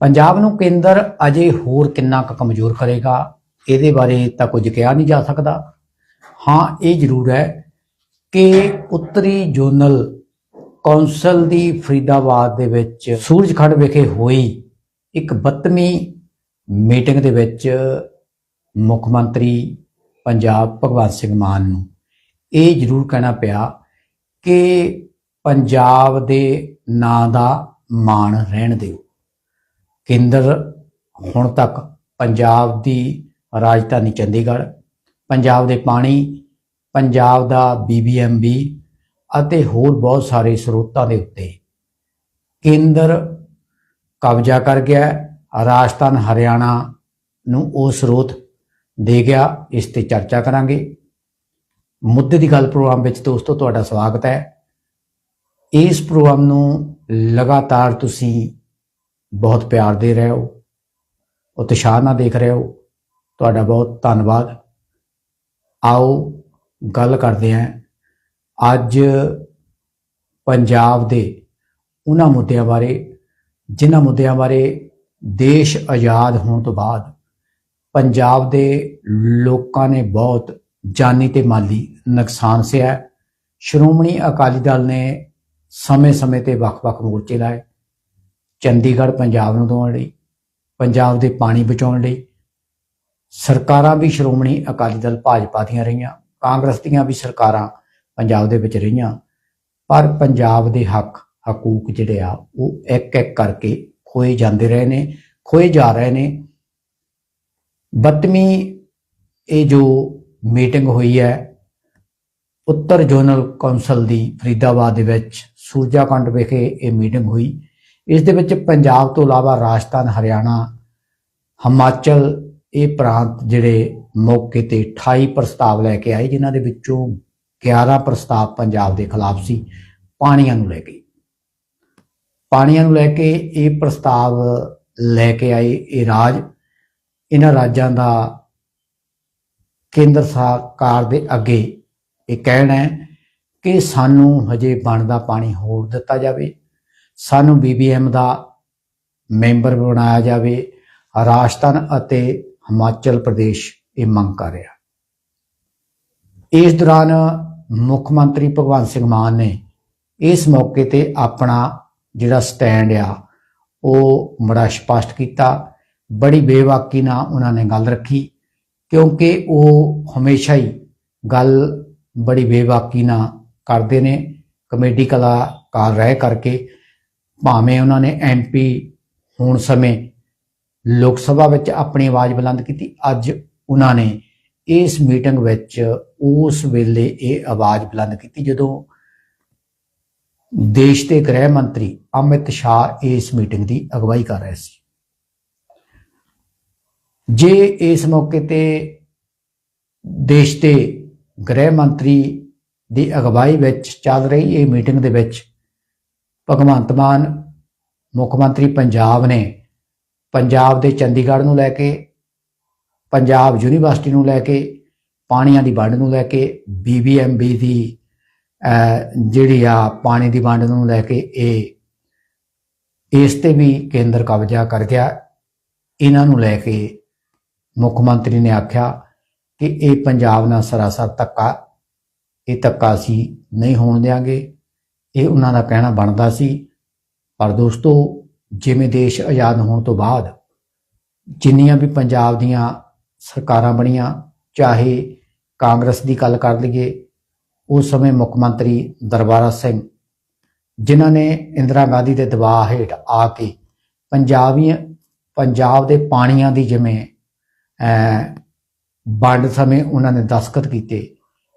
ਪੰਜਾਬ ਨੂੰ ਕੇਂਦਰ ਅਜੇ ਹੋਰ ਕਿੰਨਾ ਕੁ ਕਮਜ਼ੋਰ ਕਰੇਗਾ, ਇਹਦੇ ਬਾਰੇ ਤਾਂ ਕੁਝ ਕਿਹਾ ਨਹੀਂ ਜਾ ਸਕਦਾ। ਹਾਂ, ਇਹ ਜ਼ਰੂਰ ਹੈ ਕਿ ਉੱਤਰੀ ਜ਼ੋਨਲ ਕੌਂਸਲ ਦੀ ਫਰੀਦਾਬਾਦ ਦੇ ਵਿੱਚ ਸੂਰਜਖੰਡ ਵਿਖੇ ਹੋਈ ਇੱਕ 32ਵੀਂ ਮੀਟਿੰਗ ਦੇ ਵਿੱਚ ਮੁੱਖ ਮੰਤਰੀ ਪੰਜਾਬ ਭਗਵੰਤ ਸਿੰਘ ਮਾਨ ਨੂੰ ਇਹ ਜ਼ਰੂਰ ਕਹਿਣਾ ਪਿਆ ਕਿ ਪੰਜਾਬ ਦੇ ਨਾਂ ਦਾ ਮਾਣ ਰਹਿਣ ਦਿਓ। ਕੇਂਦਰ ਹੁਣ ਤੱਕ ਪੰਜਾਬ ਦੀ ਰਾਜਧਾਨੀ ਚੰਡੀਗੜ੍ਹ, ਪੰਜਾਬ ਦੇ ਪਾਣੀ, ਪੰਜਾਬ ਦਾ ਬੀਬੀਐਮਬੀ ਅਤੇ ਹੋਰ ਬਹੁਤ ਸਾਰੇ ਸਰੋਤਾਂ ਦੇ ਉੱਤੇ ਕੇਂਦਰ ਕਬਜ਼ਾ ਕਰ ਗਿਆ ਰਾਜਸਥਾਨ, ਹਰਿਆਣਾ ਨੂੰ ਉਹ ਸਰੋਤ ਦੇ ਗਿਆ, ਇਸ ਤੇ ਚਰਚਾ ਕਰਾਂਗੇ। ਮੁੱਦੇ ਦੀ ਗੱਲ ਪ੍ਰੋਗਰਾਮ ਵਿੱਚ ਦੋਸਤੋ ਤੁਹਾਡਾ ਸਵਾਗਤ ਹੈ। ਇਸ ਪ੍ਰੋਗਰਾਮ ਨੂੰ ਲਗਾਤਾਰ ਤੁਸੀਂ ਬਹੁਤ ਪਿਆਰ ਦੇ ਰਹੇ ਹੋ, ਉਤਸ਼ਾਹ ਨਾਲ ਦੇਖ ਰਹੇ ਹੋ। ਤੁਹਾਡਾ ਬਹੁਤ ਧੰਨਵਾਦ। ਆਓ ਗੱਲ ਕਰਦੇ ਹਾਂ। ਅੱਜ ਪੰਜਾਬ ਦੇ ਉਹਨਾਂ ਮੁੱਦਿਆਂ ਬਾਰੇ, ਜਿਨ੍ਹਾਂ ਮੁੱਦਿਆਂ ਬਾਰੇ ਦੇਸ਼ ਆਜ਼ਾਦ ਹੋਣ ਤੋਂ ਬਾਅਦ ਪੰਜਾਬ ਦੇ ਲੋਕਾਂ ਨੇ ਬਹੁਤ ਜਾਨੀ ਤੇ ਮਾਲੀ ਨੁਕਸਾਨ ਸਿਆ ਸ਼੍ਰੋਮਣੀ ਅਕਾਲੀ ਦਲ ਨੇ ਸਮੇਂ-ਸਮੇਂ ਤੇ ਵੱਖ-ਵੱਖ ਮੋਰਚੇ ਲਾਏ। ਚੰਡੀਗੜ੍ਹ ਪੰਜਾਬ ਨੂੰ ਦਵਾਉਣ ਲਈ, ਪੰਜਾਬ ਦੇ ਪਾਣੀ ਬਚਾਉਣ ਲਈ, ਸਰਕਾਰਾਂ ਵੀ ਸ਼੍ਰੋਮਣੀ ਅਕਾਲੀ ਦਲ ਭਾਜਪਾ ਦੀਆਂ ਰਹੀਆਂ, ਕਾਂਗਰਸ ਦੀਆਂ ਵੀ ਸਰਕਾਰਾਂ ਪੰਜਾਬ ਦੇ ਵਿੱਚ ਰਹੀਆਂ, ਪਰ ਪੰਜਾਬ ਦੇ ਹੱਕ, ਹਕੂਕ ਜਿਹੜੇ ਆ, ਉਹ ਇੱਕ ਇੱਕ ਕਰਕੇ ਖੋਏ ਜਾਂਦੇ ਰਹੇ ਨੇ, ਖੋਏ ਜਾ ਰਹੇ ਨੇ। 32ਵੀਂ ਇਹ ਜੋ ਮੀਟਿੰਗ ਹੋਈ ਹੈ, ਉੱਤਰ ਜ਼ੋਨਲ ਕੌਂਸਲ ਦੀ ਫਰੀਦਾਬਾਦ ਦੇ ਵਿੱਚ ਸੂਰਜਾਕੰਡ ਵਿਖੇ ਇਹ ਮੀਟਿੰਗ ਹੋਈ। ਇਸ ਦੇ ਵਿੱਚ ਪੰਜਾਬ ਤੋਂ ਇਲਾਵਾ ਰਾਜਸਥਾਨ, ਹਰਿਆਣਾ, ਹਿਮਾਚਲ, ਇਹ ਪ੍ਰਾਂਤ ਜਿਹੜੇ ਮੌਕੇ ਤੇ 28 ਪ੍ਰਸਤਾਵ ਲੈ ਕੇ ਆਏ, ਜਿਨ੍ਹਾਂ ਦੇ ਵਿੱਚੋਂ 11 ਪ੍ਰਸਤਾਵ ਪੰਜਾਬ ਦੇ ਖਿਲਾਫ ਸੀ, ਪਾਣੀਆਂ ਨੂੰ ਲੈ ਕੇ। ਪਾਣੀਆਂ ਨੂੰ ਲੈ ਕੇ ਇਹ ਪ੍ਰਸਤਾਵ ਲੈ ਕੇ ਆਏ ਇਹ ਰਾਜ। ਇਹਨਾਂ ਰਾਜਾਂ ਦਾ ਕੇਂਦਰ ਸਰਕਾਰ ਦੇ ਅੱਗੇ ਇਹ ਕਹਿਣਾ ਹੈ ਕਿ ਸਾਨੂੰ ਹਜੇ ਬਣਦਾ ਪਾਣੀ ਹੋਰ ਦਿੱਤਾ ਜਾਵੇ। ਸਾਨੂੰ ਬੀਬੀਐਮ ਦਾ ਮੈਂਬਰ ਬਣਾਇਆ ਜਾਵੇ। ਰਾਜਸਥਾਨ ਅਤੇ ਹਿਮਾਚਲ ਪ੍ਰਦੇਸ਼ ਇਹ ਮੰਗ ਕਰ ਰਿਹਾ। ਇਸ ਦੌਰਾਨ ਮੁੱਖ ਮੰਤਰੀ ਭਗਵੰਤ ਸਿੰਘ ਮਾਨ ਨੇ ਇਸ ਮੌਕੇ ਤੇ ਆਪਣਾ ਜਿਹੜਾ ਸਟੈਂਡ ਆ, ਉਹ ਬੜਾ ਸਪਸ਼ਟ ਕੀਤਾ। ਬੜੀ ਬੇਵਾਕੀ ਨਾਲ ਉਹਨਾਂ ਨੇ ਗੱਲ ਰੱਖੀ, ਕਿਉਂਕਿ ਉਹ ਹਮੇਸ਼ਾ ਹੀ ਗੱਲ ਬੜੀ ਬੇਵਾਕੀ ਨਾਲ ਕਰਦੇ ਨੇ। ਕਮੇਡੀ ਕਲਾਕਾਰ ਰਹਿ ਕਰਕੇ ਭਾਵੇਂ ਉਹਨਾਂ ਨੇ ਐਮਪੀ ਹੋਣ ਸਮੇਂ ਲੋਕ ਸਭਾ ਵਿੱਚ ਆਪਣੀ ਆਵਾਜ਼ ਬੁਲੰਦ ਕੀਤੀ, ਅੱਜ ਉਹਨਾਂ ਨੇ ਇਸ ਮੀਟਿੰਗ ਵਿੱਚ ਉਸ ਵੇਲੇ ਇਹ ਆਵਾਜ਼ ਬੁਲੰਦ ਕੀਤੀ ਜਦੋਂ ਦੇਸ਼ ਦੇ ਗ੍ਰਹਿ ਮੰਤਰੀ ਅਮਿਤ ਸ਼ਾਹ ਇਸ ਮੀਟਿੰਗ ਦੀ ਅਗਵਾਈ ਕਰ ਰਹੇ ਸੀ। ਜੇ ਇਸ ਮੌਕੇ ਤੇ ਦੇਸ਼ ਦੇ ਗ੍ਰਹਿ ਮੰਤਰੀ ਦੀ ਅਗਵਾਈ ਵਿੱਚ ਚੱਲ ਰਹੀ ਇਹ ਮੀਟਿੰਗ ਦੇ ਵਿੱਚ ਭਗਵੰਤ ਮਾਨ, ਮੁੱਖ ਮੰਤਰੀ ਪੰਜਾਬ ਨੇ ਪੰਜਾਬ ਦੇ ਚੰਡੀਗੜ੍ਹ ਨੂੰ ਲੈ ਕੇ, ਪੰਜਾਬ ਯੂਨੀਵਰਸਿਟੀ ਨੂੰ ਲੈ ਕੇ, ਪਾਣੀਆਂ ਦੀ ਵੰਡ ਨੂੰ ਲੈ ਕੇ ਬੀਬੀਐਮਬੀ ਦੀ ਜਿਹੜੀ ਆ ਪਾਣੀ ਦੀ ਵੰਡ ਨੂੰ ਲੈ ਕੇ ਇਹ, ਇਸ ਤੇ ਵੀ ਕੇਂਦਰ ਕਬਜ਼ਾ ਕਰ ਗਿਆ। ਇਹਨਾਂ ਨੂੰ ਲੈ ਕੇ ਮੁੱਖ ਮੰਤਰੀ ਨੇ ਆਖਿਆ ਕਿ ਇਹ ਪੰਜਾਬ ਨਾਲ ਸਰਾਸਰ ਧੱਕਾ, ਇਹ ਧੱਕਾ ਅਸੀਂ ਨਹੀਂ ਹੋਣ ਦੇਾਂਗੇ ਇਹ ਉਹਨਾਂ ਦਾ ਕਹਿਣਾ ਬਣਦਾ ਸੀ ਪਰ ਦੋਸਤੋ ਜਿਵੇਂ ਦੇਸ਼ ਆਜ਼ਾਦ ਹੋਣ ਤੋਂ ਬਾਅਦ ਜਿੰਨੀਆਂ ਵੀ ਪੰਜਾਬ ਦੀਆਂ ਸਰਕਾਰਾਂ ਬਣੀਆਂ ਚਾਹੇ ਕਾਂਗਰਸ ਦੀ ਗੱਲ ਕਰ ਲਈਏ ਉਸ ਸਮੇਂ ਮੁੱਖ ਮੰਤਰੀ ਦਰਬਾਰਾ ਸਿੰਘ ਜਿਨ੍ਹਾਂ ਨੇ ਇੰਦਰਾ ਗਾਂਧੀ ਦੇ ਦਬਾਅ ਹੇਠ ਆ ਕੇ ਪੰਜਾਬੀਆਂ ਪੰਜਾਬ ਦੇ ਪਾਣੀਆਂ ਦੀ ਜਿਵੇਂ ਅਹ, ਵੰਡ ਸਮੇਂ ਉਹਨਾਂ ਨੇ ਦਸਖਤ ਕੀਤੇ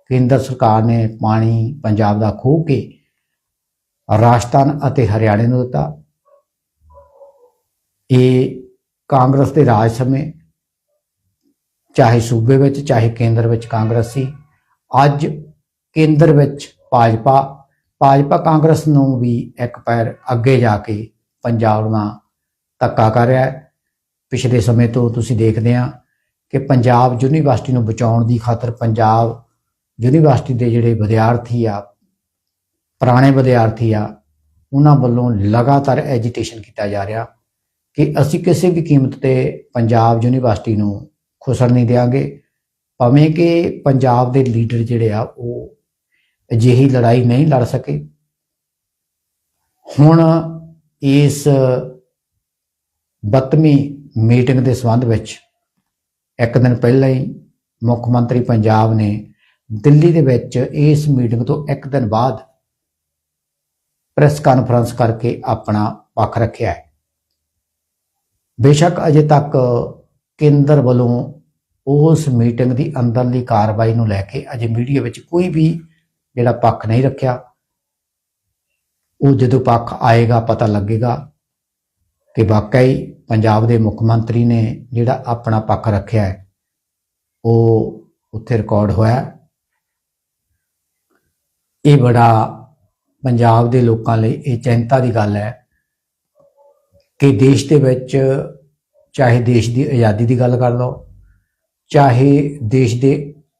ਕੇਂਦਰ ਸਰਕਾਰ ਨੇ ਪਾਣੀ ਪੰਜਾਬ ਦਾ ਖੋਹ ਕੇ ਰਾਜਸਥਾਨ ਅਤੇ ਹਰਿਆਣੇ ਨੂੰ ਦਿੱਤਾ। ਇਹ ਕਾਂਗਰਸ ਦੇ ਰਾਜ ਸਮੇਂ, ਚਾਹੇ ਸੂਬੇ ਵਿੱਚ, ਚਾਹੇ ਕੇਂਦਰ ਵਿੱਚ ਕਾਂਗਰਸ ਸੀ। ਅੱਜ ਕੇਂਦਰ ਵਿੱਚ ਭਾਜਪਾ ਭਾਜਪਾ ਕਾਂਗਰਸ ਨੂੰ ਵੀ ਇੱਕ ਪੈਰ ਅੱਗੇ ਜਾ ਕੇ ਪੰਜਾਬ ਨਾਲ ਧੱਕਾ ਕਰ ਰਿਹਾ ਹੈ। ਪਿਛਲੇ ਸਮੇਂ ਤੋਂ ਤੁਸੀਂ ਦੇਖਦੇ ਆ ਕਿ ਪੰਜਾਬ ਯੂਨੀਵਰਸਿਟੀ ਨੂੰ ਬਚਾਉਣ ਦੀ ਖਾਤਰ ਪੰਜਾਬ ਯੂਨੀਵਰਸਿਟੀ ਦੇ ਜਿਹੜੇ ਵਿਦਿਆਰਥੀ ਆ ਪੁਰਾਣੇ ਵਿਦਿਆਰਥੀ ਆ, ਉਹਨਾਂ ਵੱਲੋਂ ਲਗਾਤਾਰ ਐਜੀਟੇਸ਼ਨ ਕੀਤਾ ਜਾ ਰਿਹਾ ਕਿ ਅਸੀਂ ਕਿਸੇ ਵੀ ਕੀਮਤ ਤੇ ਪੰਜਾਬ ਯੂਨੀਵਰਸਿਟੀ ਨੂੰ ਖੁਸਣ ਨਹੀਂ ਦੇਵਾਂਗੇ ਭਾਵੇਂ ਕਿ ਪੰਜਾਬ ਦੇ ਲੀਡਰ ਜਿਹੜੇ ਆ, ਉਹ ਅਜਿਹੀ ਲੜਾਈ ਨਹੀਂ ਲੜ ਸਕੇ। ਹੁਣ ਇਸ 32ਵੀਂ ਮੀਟਿੰਗ ਦੇ ਸੰਬੰਧ ਵਿੱਚ ਇੱਕ ਦਿਨ ਪਹਿਲਾਂ ਹੀ ਮੁੱਖ ਮੰਤਰੀ ਪੰਜਾਬ ਨੇ ਦਿੱਲੀ ਦੇ ਵਿੱਚ ਇਸ ਮੀਟਿੰਗ ਤੋਂ ਇੱਕ ਦਿਨ ਬਾਅਦ ਪ੍ਰੈਸ ਕਾਨਫਰੰਸ ਕਰਕੇ ਆਪਣਾ ਪੱਖ ਰੱਖਿਆ ਹੈ। ਬੇਸ਼ੱਕ ਅਜੇ ਤੱਕ ਕੇਂਦਰ ਵੱਲੋਂ ਉਸ ਮੀਟਿੰਗ ਦੀ ਅੰਦਰਲੀ ਕਾਰਵਾਈ ਨੂੰ ਲੈ ਕੇ ਅਜੇ ਮੀਡੀਆ ਵਿੱਚ ਕੋਈ ਵੀ ਜਿਹੜਾ ਪੱਖ ਨਹੀਂ ਰੱਖਿਆ। ਉਹ ਜਦੋਂ ਪੱਖ ਆਏਗਾ, ਪਤਾ ਲੱਗੇਗਾ ਕਿ ਵਾਕਈ ਪੰਜਾਬ ਦੇ ਮੁੱਖ ਮੰਤਰੀ ਨੇ ਜਿਹੜਾ ਆਪਣਾ ਪੱਖ ਰੱਖਿਆ ਹੈ, ਉਹ ਉੱਥੇ ਰਿਕਾਰਡ ਹੋਇਆ। ਇਹ ਬੜਾ ਪੰਜਾਬ ਦੇ ਲੋਕਾਂ ਲਈ ਇਹ ਚਿੰਤਾ ਦੀ ਗੱਲ ਹੈ ਕਿ ਦੇਸ਼ ਦੇ ਵਿੱਚ ਚਾਹੇ ਦੇਸ਼ ਦੀ ਆਜ਼ਾਦੀ ਦੀ ਗੱਲ ਕਰ ਲਓ, ਚਾਹੇ ਦੇਸ਼ ਦੇ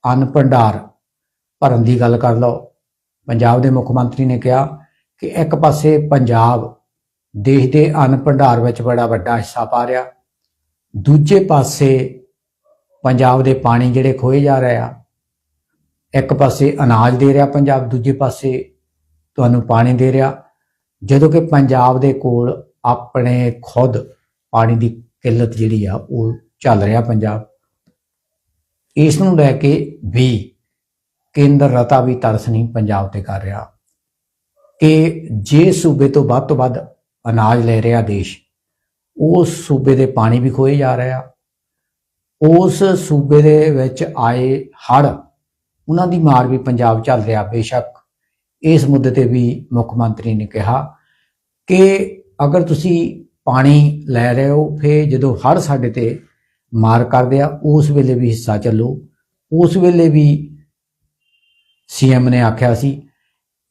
ਅੰਨ ਭੰਡਾਰ ਭਰਨ ਦੀ ਗੱਲ ਕਰ ਲਓ, ਪੰਜਾਬ ਦੇ ਮੁੱਖ ਮੰਤਰੀ ਨੇ ਕਿਹਾ ਕਿ ਇੱਕ ਪਾਸੇ ਪੰਜਾਬ ਦੇਸ਼ ਦੇ ਅੰਨ ਭੰਡਾਰ ਵਿੱਚ ਬੜਾ ਵੱਡਾ ਹਿੱਸਾ ਪਾ ਰਿਹਾ, ਦੂਜੇ ਪਾਸੇ ਪੰਜਾਬ ਦੇ ਪਾਣੀ ਜਿਹੜੇ ਖੋਏ ਜਾ ਰਹੇ ਆ, ਇੱਕ ਪਾਸੇ ਅਨਾਜ ਦੇ ਰਿਹਾ ਪੰਜਾਬ, ਦੂਜੇ ਪਾਸੇ ਤੁਹਾਨੂੰ ਪਾਣੀ ਦੇ ਰਿਹਾ। ਜਦੋਂ ਕਿ ਪੰਜਾਬ ਦੇ ਕੋਲ ਆਪਣੇ ਖੁਦ ਪਾਣੀ ਦੀ ਕਿੱਲਤ ਜਿਹੜੀ ਆ, ਉਹ ਚੱਲ ਰਿਹਾ ਪੰਜਾਬ। ਇਸ ਨੂੰ ਲੈ ਕੇ ਵੀ ਕੇਂਦਰ ਰਤਾ ਵੀ ਤਰਸ ਨਹੀਂ ਪੰਜਾਬ ਤੇ ਕਰ ਰਿਹਾ ਕਿ ਜੇ ਸੂਬੇ ਤੋਂ ਵੱਧ ਤੋਂ ਵੱਧ ਅਨਾਜ ਲੈ ਰਿਹਾ ਦੇਸ਼, ਉਸ ਸੂਬੇ ਦੇ ਪਾਣੀ ਵੀ ਖੋਏ ਜਾ ਰਿਹਾ ਉਸ ਸੂਬੇ ਦੇ ਵਿੱਚ ਆਏ ਹੜ ਉਹਨਾਂ ਦੀ ਮਾਰ ਵੀ ਪੰਜਾਬ ਚੱਲ ਰਿਹਾ ਬੇਸ਼ੱਕ। ਇਸ ਮੁੱਦੇ ਤੇ ਵੀ ਮੁੱਖ ਮੰਤਰੀ ਨੇ ਕਿਹਾ ਕਿ ਅਗਰ ਤੁਸੀਂ ਪਾਣੀ ਲੈ ਰਹੇ ਹੋ ਫੇ ਜਦੋਂ ਹੜ ਸਾਡੇ ਤੇ ਮਾਰ ਕਰਦੇ ਆ, ਉਸ ਵੇਲੇ ਵੀ ਹਿੱਸਾ ਚੱਲੋ। ਉਸ ਵੇਲੇ ਵੀ ਸੀਐਮ ਨੇ ਆਖਿਆ ਸੀ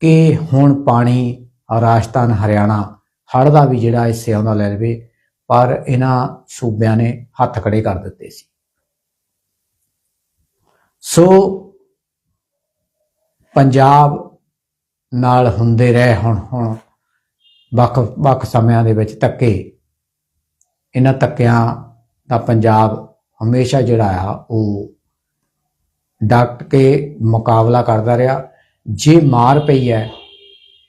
ਕਿ ਹੁਣ ਪਾਣੀ, ਰਾਜਸਥਾਨ, ਹਰਿਆਣਾ ਹੜ ਦਾ ਵੀ ਜਿਹੜਾ ਹਿੱਸੇ ਆਉਂਦਾ ਲੈ ਲਵੇ, ਪਰ ਇਹਨਾਂ ਸੂਬਿਆਂ ਨੇ ਹੱਥ ਖੜੇ ਕਰ ਦਿੱਤੇ ਸੀ। ਸੋ, ਪੰਜਾਬ ਨਾਲ ਹੁੰਦੇ ਰਹੇ ਹੁਣ ਹੁਣ ਵੱਖ ਵੱਖ ਸਮਿਆਂ ਦੇ ਵਿੱਚ ਧੱਕੇ ਇਹਨਾਂ ਧੱਕਿਆਂ ਦਾ ਪੰਜਾਬ ਹਮੇਸ਼ਾ ਜਿਹੜਾ ਆ, ਉਹ ਡਟ ਕੇ ਮੁਕਾਬਲਾ ਕਰਦਾ ਰਿਹਾ। ਜੇ ਮਾਰ ਪਈ ਹੈ,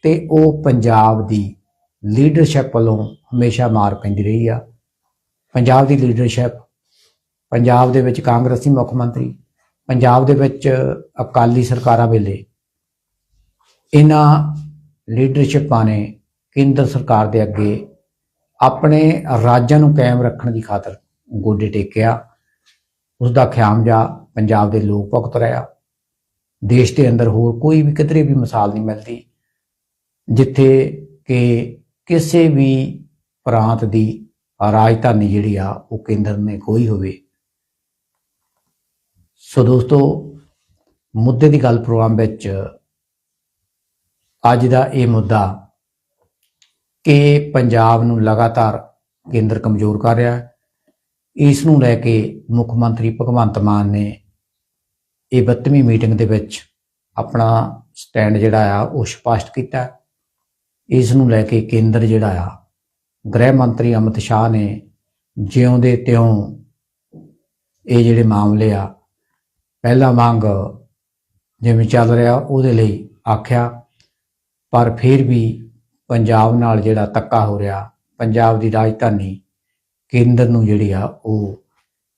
ਤੇ ਉਹ ਪੰਜਾਬ ਦੀ ਲੀਡਰਸ਼ਿਪ ਵੱਲੋਂ ਹਮੇਸ਼ਾ ਮਾਰ ਪੈਂਦੀ ਰਹੀ ਆ। ਪੰਜਾਬ ਦੀ ਲੀਡਰਸ਼ਿਪ ਪੰਜਾਬ ਦੇ ਵਿੱਚ ਕਾਂਗਰਸੀ ਮੁੱਖ ਮੰਤਰੀ, ਪੰਜਾਬ ਦੇ ਵਿੱਚ ਅਕਾਲੀ ਸਰਕਾਰਾਂ ਵੇਲੇ ਇਹਨਾਂ ਲੀਡਰਸ਼ਿਪਾਂ ਨੇ ਕੇਂਦਰ ਸਰਕਾਰ ਦੇ ਅੱਗੇ ਆਪਣੇ ਰਾਜਾਂ ਨੂੰ ਕਾਇਮ ਰੱਖਣ ਦੀ ਖਾਤਰ ਗੋਡੇ ਟੇਕਿਆ। ਉਸ ਦਾ ਖਿਆਮਜਾ ਪੰਜਾਬ ਦੇ ਲੋਕ ਭੁਗਤ ਰਿਹਾ ਦੇਸ਼ ਦੇ ਅੰਦਰ ਹੋਰ ਕੋਈ ਵੀ ਕਿਧਰੇ ਵੀ ਮਿਸਾਲ ਨਹੀਂ ਮਿਲਦੀ, ਜਿੱਥੇ ਕਿ ਕਿਸੇ ਵੀ ਪ੍ਰਾਂਤ ਦੀ ਰਾਜਧਾਨੀ ਜਿਹੜੀ ਆ, ਉਹ ਕੇਂਦਰ ਨੇ ਕੋਈ ਹੋਵੇ। ਸੋ ਦੋਸਤੋ, ਮੁੱਦੇ ਦੀ ਗੱਲ ਪ੍ਰੋਗਰਾਮ ਵਿੱਚ ਅੱਜ ਦਾ ਇਹ ਮੁੱਦਾ ਕਿ ਪੰਜਾਬ ਨੂੰ ਲਗਾਤਾਰ ਕੇਂਦਰ ਕਮਜ਼ੋਰ ਕਰ ਰਿਹਾ ਹੈ। ਇਸ ਨੂੰ ਲੈ ਕੇ ਮੁੱਖ ਮੰਤਰੀ ਭਗਵੰਤ ਮਾਨ ਨੇ ਇਹ 32ਵੀਂ ਮੀਟਿੰਗ ਦੇ ਵਿੱਚ ਆਪਣਾ ਸਟੈਂਡ ਜਿਹੜਾ ਆ, ਉਹ ਸਪਸ਼ਟ ਕੀਤਾ। ਇਸ ਨੂੰ ਲੈ ਕੇ ਕੇਂਦਰ ਜਿਹੜਾ ਆ, ਗ੍ਰਹਿ ਮੰਤਰੀ ਅਮਿਤ ਸ਼ਾਹ ਨੇ ਜਿਉਂਦੇ ਤਿਉਂ ਇਹ ਜਿਹੜੇ ਮਾਮਲੇ ਆ, ਪਹਿਲਾ ਮੰਗ ਜਿਵੇਂ ਚੱਲ ਰਿਹਾ, ਉਹਦੇ ਲਈ ਆਖਿਆ ਪਰ ਫਿਰ ਵੀ ਪੰਜਾਬ ਨਾਲ ਜਿਹੜਾ ਤੱਕਾ ਹੋ ਰਿਹਾ, ਪੰਜਾਬ ਦੀ ਰਾਜਧਾਨੀ ਕੇਂਦਰ ਨੂੰ ਜਿਹੜੀ ਆ ਉਹ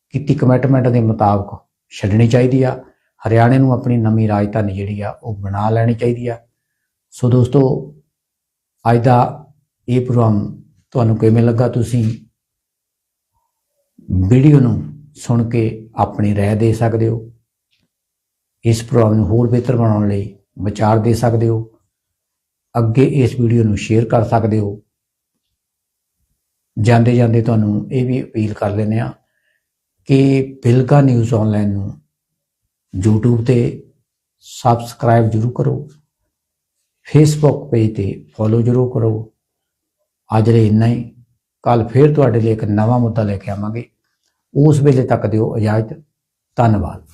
ਕੀਤੀ ਕਮਿਟਮੈਂਟ ਦੇ ਮੁਤਾਬਕ ਛੱਡਣੀ ਚਾਹੀਦੀ ਆ। ਹਰਿਆਣੇ ਨੂੰ ਆਪਣੀ ਨਵੀਂ ਰਾਜਧਾਨੀ ਜਿਹੜੀ ਆ ਉਹ ਬਣਾ ਲੈਣੀ ਚਾਹੀਦੀ ਆ। ਸੋ ਦੋਸਤੋ, ਅੱਜ ਦਾ ਇਹ ਪ੍ਰੋਗਰਾਮ ਤੁਹਾਨੂੰ ਕਿਵੇਂ ਲੱਗਾ ਤੁਸੀਂ ਵੀਡੀਓ ਨੂੰ ਸੁਣ ਕੇ ਆਪਣੀ ਰਾਏ ਦੇ ਸਕਦੇ ਹੋ। ਇਸ ਪ੍ਰੋਗਰਾਮ ਨੂੰ ਹੋਰ ਬਿਹਤਰ ਬਣਾਉਣ ਲਈ ਵਿਚਾਰ ਦੇ ਸਕਦੇ ਹੋ। ਅੱਗੇ ਇਸ ਵੀਡੀਓ ਨੂੰ ਸ਼ੇਅਰ ਕਰ ਸਕਦੇ ਹੋ। ਜਾਂਦੇ ਜਾਂਦੇ ਤੁਹਾਨੂੰ ਇਹ ਵੀ ਅਪੀਲ ਕਰ ਲੈਂਦੇ ਆ ਕਿ ਬਿਲਗਾ ਨਿਊਜ਼ ਆਨਲਾਈਨ ਨੂੰ YouTube ਤੇ ਸਬਸਕ੍ਰਾਈਬ ਜ਼ਰੂਰ ਕਰੋ। ਫੇਸਬੁੱਕ ਪੇਜ ਤੇ ਫੋਲੋ ਜ਼ਰੂਰ ਕਰੋ। ਅੱਜ ਲਈ ਇੰਨਾ ਹੀ। ਕੱਲ ਫੇਰ ਤੁਹਾਡੇ ਲਈ ਇੱਕ ਨਵਾਂ ਮੁੱਦਾ ਲੈ ਕੇ ਆਵਾਂਗੇ। ਉਸ ਵੇਲੇ ਤੱਕ ਦਿਓ ਇਜਾਜ਼ਤ। ਧੰਨਵਾਦ।